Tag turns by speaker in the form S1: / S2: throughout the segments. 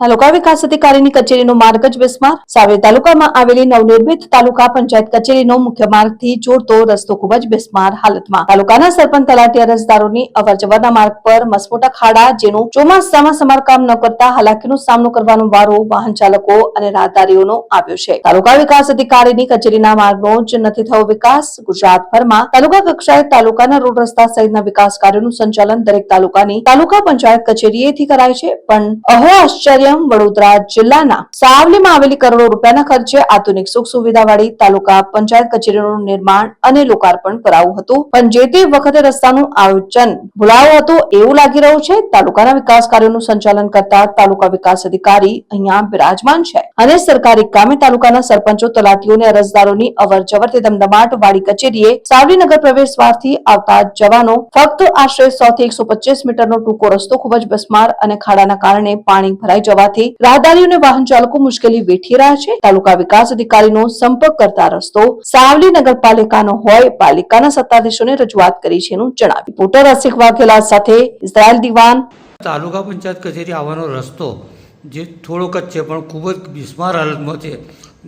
S1: તાલુકા વિકાસ અધિકારીની કચેરીનો માર્ગ જ બિસ્માર સાવેર તાલુકામાં આવેલી નવનિર્મિત તાલુકા પંચાયત કચેરીનો મુખ્ય માર્ગથી જોડતો રસ્તો ખૂબ જ બિસ્માર હાલતમાં. તાલુકાના સરપંચ તલાટીયા અરજદારોની અવરજવરના માર્ગ પર મસમોટા ખાડા જેનું ચોમાસામાં સમારકામ ન કરતા હાલાકીનો સામનો કરવાનો વારો વાહન ચાલકો અને રાહદારીઓનો આવ્યો છે. તાલુકા વિકાસ અધિકારીની કચેરીના માર્ગનો જ નથી થયો વિકાસ. ગુજરાતભરમાં તાલુકા કક્ષાએ તાલુકાના રોડ રસ્તા સહિતના વિકાસ કાર્યોનું સંચાલન દરેક તાલુકાની તાલુકા પંચાયત કચેરીએથી કરાય છે. પણ અહો આશ્ચર્યમ વડોદરા જિલ્લાના સાવલીમાં આવેલી કરોડો રૂપિયાના ખર્ચે આધુનિક સુખ સુવિધાવાળી તાલુકા પંચાયત કચેરીનું નિર્માણ અને લોકાર્પણ કરાવ્યું હતું. પણ જે તે વખતે રસ્તાનું આયોજન ભૂલાયું હતું એવું લાગી રહ્યું છે. તાલુકાના વિકાસ કાર્યોનું સંચાલન કરતા તાલુકા વિકાસ અધિકારી અહીંયા બિરાજમાન છે. અને સરકારી કામે તાલુકાના સરપંચો, તલાટીઓ અને અરજદારોની અવર જવરથી ધમધમાટ વાળી કચેરીએ સાવલી નગર પ્રવેશદ્વારથી આવતા જવાનો ફક્ત આશરે સો થી એકસો પચીસ મીટરનો ટૂંકો રસ્તો ખૂબ જ બસમાર અને ખાડાના કારણે પાણી ભરાઈ જવાથી રાહદારીઓ અને વાહન ચાલકો મુશ્કેલી વેઠી રહ્યા છે. તાલુકા વિકાસ અધિકારીનો સંપર્ક કરતા રસ્તો સાવલી નગરપાલિકાનો હોય પાલિકાના સત્તાધીશોને રજૂઆત કરી છે એનું જણાવ્યું રિપોર્ટર અસિક વાઘેલા સાથે ઇઝરાયલ દિવાન.
S2: તાલુકા પંચાયત કચેરી આવવાનો રસ્તો જે થોડોક જ છે પણ ખૂબ જ બિસ્માર હાલતમાં છે.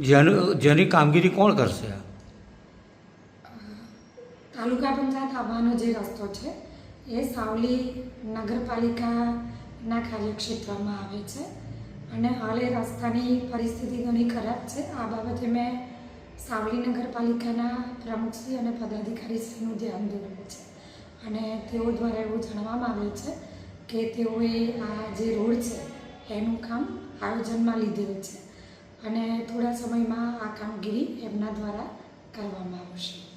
S2: જેનું જેની કામગીરી કોણ કરશે?
S3: તાલુકા પંચાયત આવવાનો જે રસ્તો છે એ સાવલી નગરપાલિકાના કાર્યક્ષેત્રમાં આવે છે. અને હાલ એ રસ્તાની પરિસ્થિતિ ઘણી ખરાબ છે. આ બાબતે મેં સાવલી નગરપાલિકાના પ્રમુખશ્રી અને પદાધિકારીશ્રીનું ધ્યાન દોર્યું છે. અને તેઓ દ્વારા એવું જાણવામાં આવે છે કે તેઓએ આ જે રોડ છે, એનું કામ આયોજનમાં લીધેલું છે. અને થોડા સમયમાં આ કામગીરી એમના દ્વારા કરવામાં આવશે.